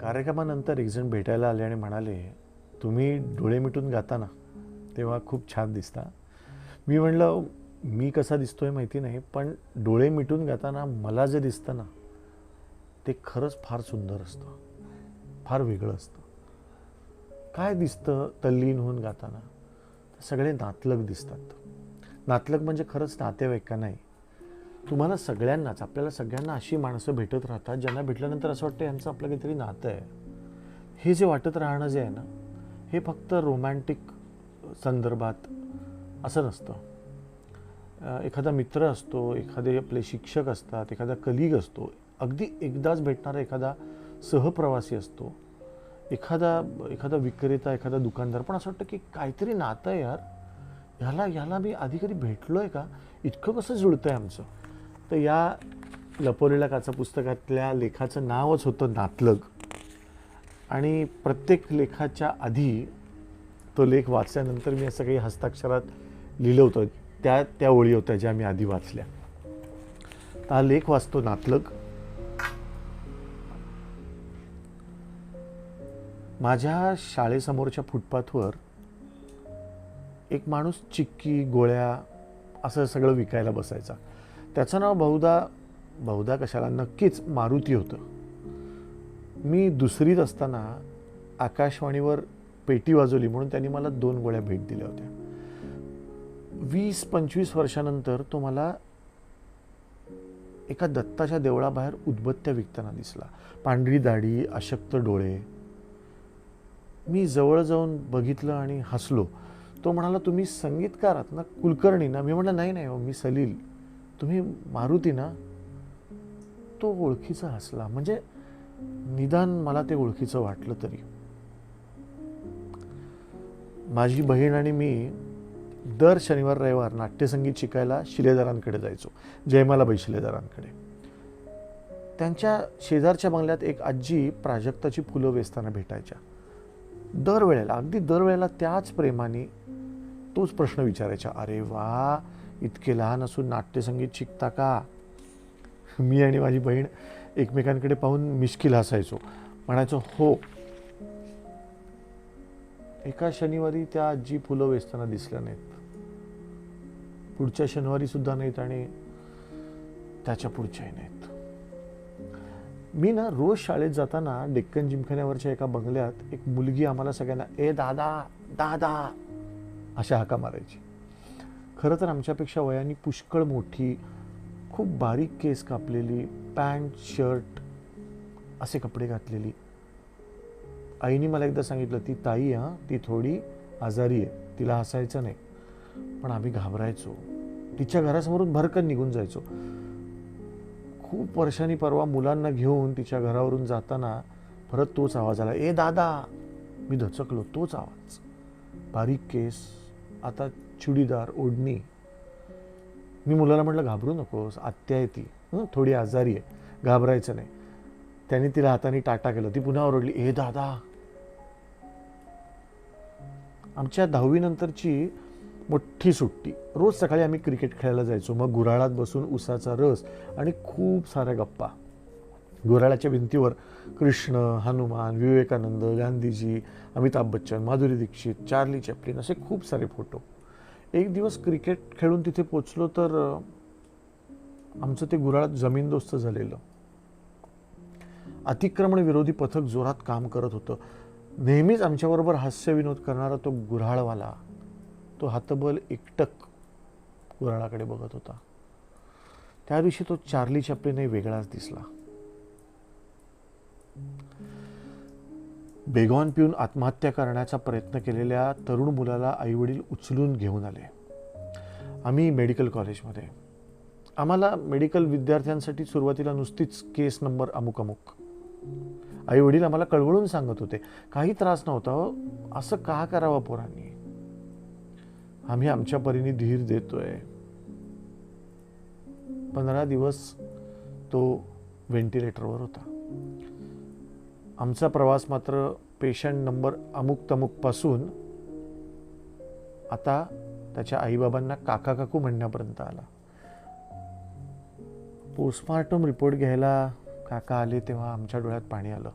कार्यक्रमानंतर एकजण भेटायला आले आणि म्हणाले तुम्ही डोळे मिटून गाताना तेव्हा खूप छान दिसता. मी म्हणलं मी कसा दिसतोय माहिती नाही पण डोळे मिटून गाताना मला जे दिसतं ना ते खरंच फार सुंदर असतं फार वेगळं असतं. काय दिसतं तल्लीन होऊन गाताना? सगळे नातलग दिसतात. नातलग म्हणजे खरंच नातेवाईक का नाही तुम्हाला सगळ्यांनाच आपल्याला सगळ्यांना अशी माणसं भेटत राहतात ज्यांना भेटल्यानंतर असं वाटतं यांचं आपलं काहीतरी नातं आहे. हे जे वाटत राहणं जे आहे ना हे फक्त रोमॅन्टिक संदर्भात असं नसतं. एखादा मित्र असतो एखादे आपले शिक्षक असतात एखादा कलिग असतो अगदी एकदाच भेटणारा एखादा सहप्रवासी असतो. एखादा एखादा विक्रेता एखादा दुकानदार पण असं वाटतं की काहीतरी नातं आहे यार. ह्याला ह्याला मी आधी कधी भेटलो आहे का? इतकं कसं जुळतं आहे आमचं? तर या लपवलेल्या काचा पुस्तकातल्या लेखाचं नावच होतं नातलग. आणि प्रत्येक लेखाच्या आधी तो लेख वाचल्यानंतर मी असं काही हस्ताक्षरात लिहिलं होतं. त्या त्या ओळी होत्या ज्या मी आधी वाचल्या. तर हा लेख वाचतो नातलग. माझ्या शाळेसमोरच्या फुटपाथवर एक माणूस चिक्की गोळ्या असं सगळं विकायला बसायचा. त्याचं नाव बहुधा बहुधा कशाला नक्कीच मारुती होतं. मी दुसरीत असताना आकाशवाणीवर पेटी वाजवली म्हणून त्यांनी मला दोन गोळ्या भेट दिल्या होत्या. वीस पंचवीस वर्षानंतर तो मला एका दत्ताच्या देवळाबाहेर उदबत्त्या विकताना दिसला. पांढरी दाढी अशक्त डोळे मी जवळ जाऊन बघितलं आणि हसलो. तो म्हणाला तुम्ही संगीतकार आहात ना कुलकर्णी ना? मी म्हटलं नाही नाही हो मी सलील. तुम्ही मारुती ना? तो ओळखीचा हसला. म्हणजे निदान मला ते ओळखीचं वाटलं तरी. माझी बहीण आणि मी दर शनिवार रविवार नाट्यसंगीत शिकायला शिलेदारांकडे जायचो. जयमालाबाई शिलेदारांकडे. त्यांच्या शेजारच्या बंगल्यात एक आजी प्राजक्ताची फुलं वेचताना भेटायच्या. दरवेळेला अगदी दरवेळेला त्याच प्रेमाने तोच प्रश्न विचारायचा अरे वा इतके लहान असून नाट्यसंगीत शिकता का? मी आणि माझी बहीण एकमेकांकडे पाहून मिश्किल हसायचो. म्हणायचो हो. एका शनिवारी त्या आजी फुलं वेचताना दिसल्या नाहीत. पुढच्या शनिवारी सुद्धा नाहीत आणि त्याच्या पुढच्याही नाहीत. मी ना रोज शाळेत जाताना डेक्कन जिमखान्यावरच्या एका बंगल्यात एक मुलगी आम्हाला सगळ्यांना ए दादा दादा अशा हाका मारायची. खरं तर आमच्यापेक्षा वयाने पुष्कळ मोठी खूप बारीक केस कापलेली पॅन्ट शर्ट असे कपडे घातलेली. आईने मला एकदा सांगितलं ती ताई हां ती थोडी आजारी आहे तिला हसायचं नाही. पण आम्ही घाबरायचो. तिच्या घरासमोरून भरकन निघून जायचो. खूप वर्षांनी परवा मुलांना घेऊन तिच्या घरावरून जाताना परत तोच आवाज आला ए दादा. मी धचकलो तोच आवाज. बारीक केस आता चुडीदार ओढणी. मी मुलाला म्हटलं घाबरू नकोस आत्या आहे ती. थोडी आजारी आहे घाबरायचं नाही. त्याने तिला हाताने टाटा केलं ती पुन्हा ओरडली ए दादा. आमच्या दहावीनंतरची मोठी सुट्टी. रोज सकाळी आम्ही क्रिकेट खेळायला जायचो. मग गुराळात बसून उसाचा रस आणि खूप साऱ्या गप्पा. गुऱ्हाळाच्या भिंतीवर कृष्ण हनुमान विवेकानंद गांधीजी अमिताभ बच्चन माधुरी दीक्षित चार्ली चॅपलिन असे खूप सारे फोटो. एक दिवस क्रिकेट खेळून तिथे पोचलो तर आमचं ते गुऱ्हाळात जमीनदोस्त झालेलं. अतिक्रमण विरोधी पथक जोरात काम करत होतं. नेहमीच आमच्याबरोबर हास्यविनोद करणारा तो गुऱ्हाळवाला तो हातबल एकटक गुऱ्हाळाकडे बघत होता. त्या दिवशी तो चार्ली चपलीने वेगळाच दिसला. बेगॉन पिऊन आत्महत्या करण्याचा प्रयत्न केलेल्या तरुण मुलाला आईवडील उचलून घेऊन आले. आम्ही मेडिकल कॉलेजमध्ये. आम्हाला मेडिकल विद्यार्थ्यांसाठी सुरुवातीला नुसतीच केस नंबर अमुक अमुक आई वडील आम्हाला कळवळून सांगत होते. काही त्रास नव्हता हो. असं का करावं पोरांनी? आम्ही आमच्या परीने धीर देतोय. पंधरा दिवस तो व्हेंटिलेटरवर होता. आमचा प्रवास मात्र पेशंट नंबर अमुक तमुकपासून आता त्याच्या आईबाबांना काका काकू म्हणण्यापर्यंत आला. पोस्टमार्टम रिपोर्ट घ्यायला काका आले तेव्हा आमच्या डोळ्यात पाणी आलं.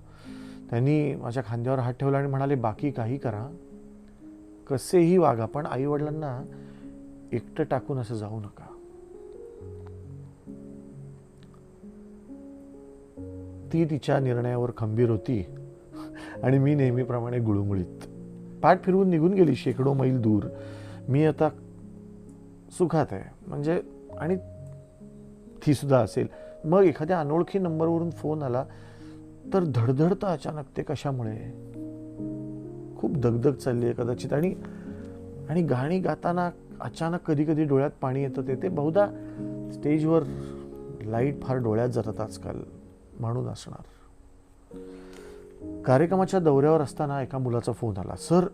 त्यांनी माझ्या खांद्यावर हात ठेवला आणि म्हणाले बाकी काही करा. कसेही वागा पण आई वडिलांना एकटं टाकून असं जाऊ नका. ती तिच्या निर्णयावर खंबीर होती आणि मी नेहमीप्रमाणे गुळुमुळीत पाठ फिरवून निघून गेली शेकडो मैल दूर. मी आता सुखात आहे. म्हणजे आणि ती सुद्धा असेल. मग एखाद्या अनोळखी नंबरवरून फोन आला तर धडधडतं अचानक ते कशामुळे? खूप दगदग चालली आहे कदाचित. आणि आणि गाणी गाताना अचानक कधी कधी डोळ्यात पाणी येतं ते ते बहुधा स्टेजवर लाइट फार डोळ्यात जातात आजकाल म्हणून असणार. कार्यक्रमाच्या दौऱ्यावर असताना एका मुलाचा फोन आला सर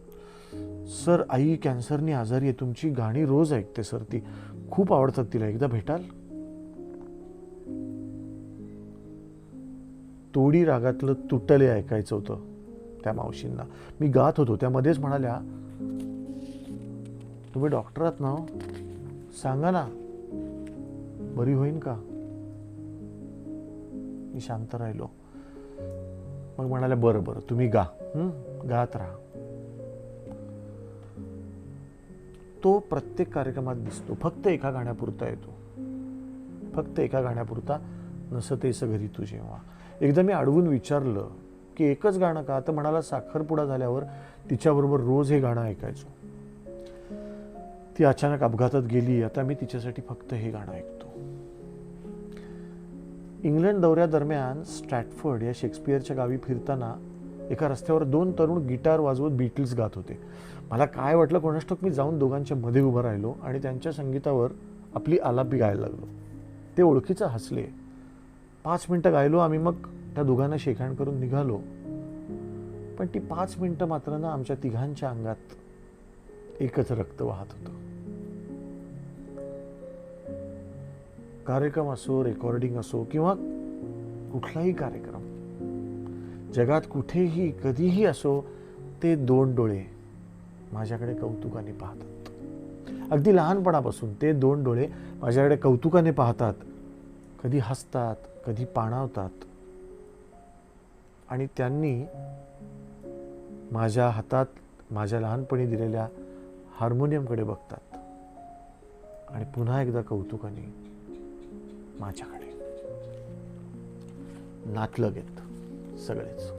सर आई कॅन्सरनी आजारी आहे तुमची गाणी रोज ऐकते सर ती खूप आवडतात तिला एकदा भेटाल? तोडी रागातलं तुटले ऐकायचं होतं. त्या मावशींना. मी गात होतो त्यामध्येच म्हणाल्या तुम्ही डॉक्टर आहात ना हो? सांगा ना. बरी होईन का? मी शांत राहिलो. मग म्हणाल्या बरं बरं तुम्ही गा. गात राहा. तो प्रत्येक कार्यक्रमात दिसतो. फक्त एका गाण्यापुरता येतो. फक्त एका गाण्यापुरता नसतेस घरी तू जेव्हा. एकदा मी अडवून विचारलं की एकच गाणं का? तर म्हणाला साखरपुडा झाल्यावर तिच्याबरोबर रोज हे गाणं ऐकायचो. ती अचानक अपघातात गेली आता मी तिच्यासाठी फक्त हे गाणं ऐकतो. इंग्लंड दौऱ्यादरम्यान स्ट्रॅटफर्ड या शेक्सपियरच्या गावी फिरताना एका रस्त्यावर दोन तरुण गिटार वाजवत बीटल्स गात होते. मला काय वाटलं कोणाष्टक मी जाऊन दोघांच्या मध्ये उभं राहिलो आणि त्यांच्या संगीतावर आपली आलापी गायला लागलो. ते ओळखीचं हसले. पाच मिनटं गायलो आम्ही मग त्या दोघांना शेखाण करून निघालो. पण ती पाच मिनटं मात्र ना आमच्या तिघांच्या अंगात एकच रक्त वाहत होतं. कार्यक्रम असो रेकॉर्डिंग असो किंवा कुठलाही कार्यक्रम जगात कुठेही कधीही असो ते दोन डोळे माझ्याकडे कौतुकाने पाहतात. अगदी लहानपणापासून ते दोन डोळे माझ्याकडे कौतुकाने पाहतात. कधी हसतात कधी पाणावतात. आणि त्यांनी माझ्या हातात माझ्या लहानपणी दिलेल्या हार्मोनियमकडे बघतात. आणि पुन्हा एकदा कौतुकाने माझ्याकडे नातलं घेत सगळेच.